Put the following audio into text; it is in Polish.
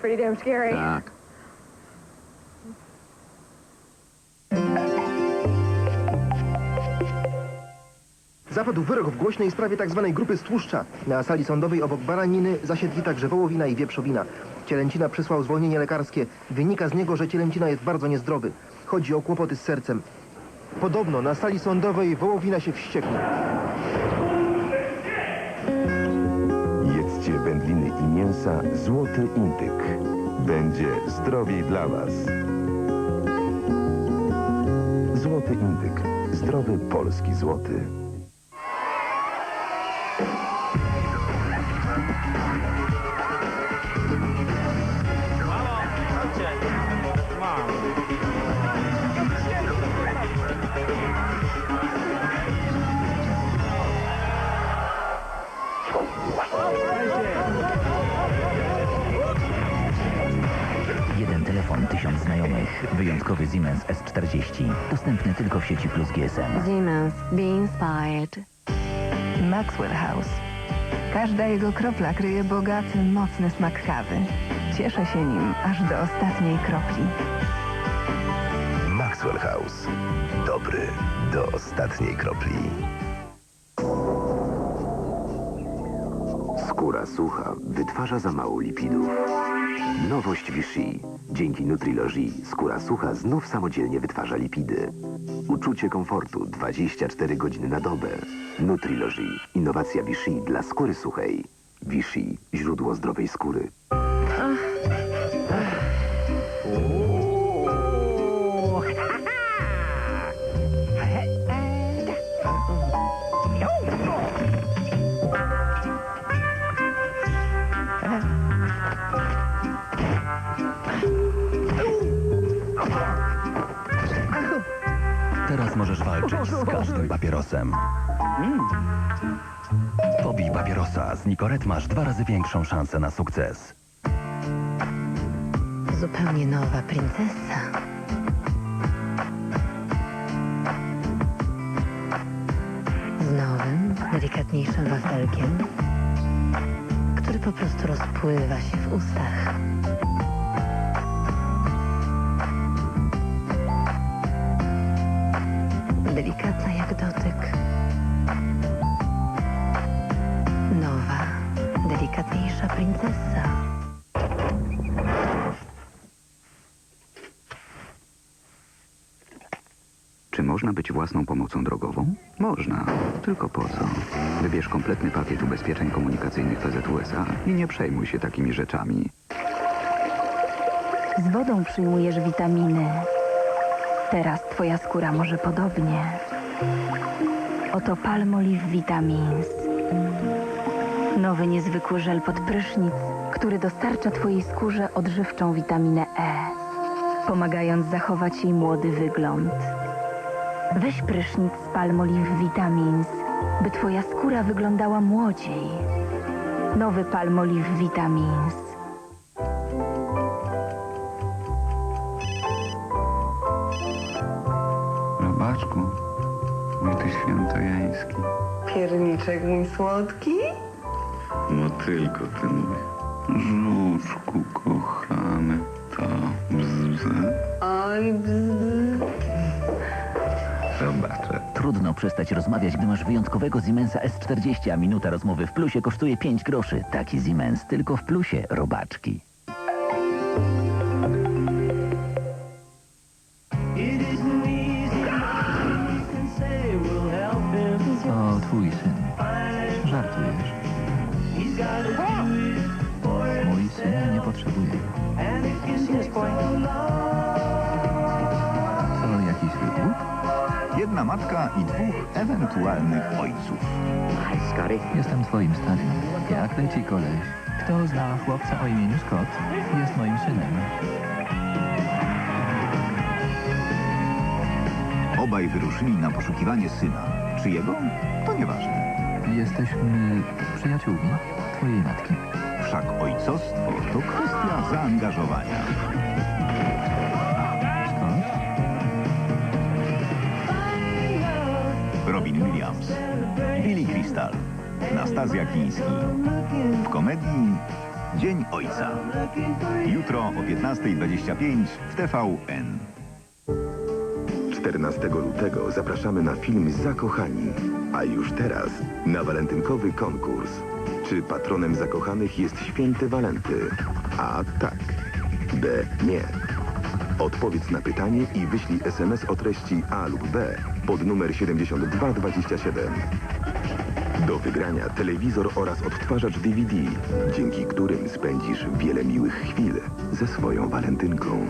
Pretty damn scary. Tak. Zapadł wyrok w głośnej sprawie tzw. grupy stłuszcza. Na sali sądowej obok baraniny zasiedli także wołowina i wieprzowina. Cielęcina przysłał zwolnienie lekarskie. Wynika z niego, że cielęcina jest bardzo niezdrowy. Chodzi o kłopoty z sercem. Podobno na sali sądowej wołowina się wściekł. I mięsa Złoty Indyk. Będzie zdrowiej dla Was. Złoty Indyk. Zdrowy polski złoty. Telefon, tysiąc znajomych. Wyjątkowy Siemens S40. Dostępny tylko w sieci Plus GSM. Siemens, be inspired. Maxwell House. Każda jego kropla kryje bogaty, mocny smak kawy. Cieszę się nim aż do ostatniej kropli. Maxwell House. Dobry do ostatniej kropli. Skóra sucha wytwarza za mało lipidów. Nowość Vichy. Dzięki Nutrilogi skóra sucha znów samodzielnie wytwarza lipidy. Uczucie komfortu 24 godziny na dobę. Nutrilogi. Innowacja Vichy dla skóry suchej. Vichy. Źródło zdrowej skóry. Teraz możesz walczyć z każdym papierosem. Pobij papierosa. Z Nicoret masz dwa razy większą szansę na sukces. Zupełnie nowa princesa. Z nowym, delikatniejszym wafelkiem, który po prostu rozpływa się w ustach. Delikatna jak dotyk. Nowa, delikatniejsza princesa. Czy można być własną pomocą drogową? Można. Tylko po co? Wybierz kompletny pakiet ubezpieczeń komunikacyjnych PZUSA i nie przejmuj się takimi rzeczami. Z wodą przyjmujesz witaminy. Teraz twoja skóra może podobnie. Oto Palmolive Vitamins. Nowy niezwykły żel pod prysznic, który dostarcza twojej skórze odżywczą witaminę E, pomagając zachować jej młody wygląd. Weź prysznic z Palmolive Vitamins, by twoja skóra wyglądała młodziej. Nowy Palmolive Vitamins. Robaczku, mój ty świętojański. Pierniczek mój słodki? No tylko ty mój. Żuczku kochany, to bzz. Oj, bzz. Zobaczę. Trudno przestać rozmawiać, gdy masz wyjątkowego Siemensa S40, a minuta rozmowy w plusie kosztuje 5 groszy. Taki Siemens tylko w plusie, robaczki. Potrzebuje. To jakiś wybór? Jedna matka i dwóch ewentualnych ojców. Jestem twoim starym. Jak leci koleś? Kto zna chłopca o imieniu Scott? Jest moim synem. Obaj wyruszyli na poszukiwanie syna. Czyjego? To nieważne. Jesteśmy przyjaciółmi twojej matki. Wszak ojcostwo to kwestia zaangażowania. Robin Williams, Billy Crystal, Nastazja Kiński. W komedii Dzień Ojca. Jutro o 15.25 w TVN. 14 lutego zapraszamy na film Zakochani. A już teraz na walentynkowy konkurs. Czy patronem zakochanych jest święty Walenty? A tak. B. Nie. Odpowiedz na pytanie i wyślij SMS o treści A lub B pod numer 7227. Do wygrania telewizor oraz odtwarzacz DVD, dzięki którym spędzisz wiele miłych chwil ze swoją walentynką.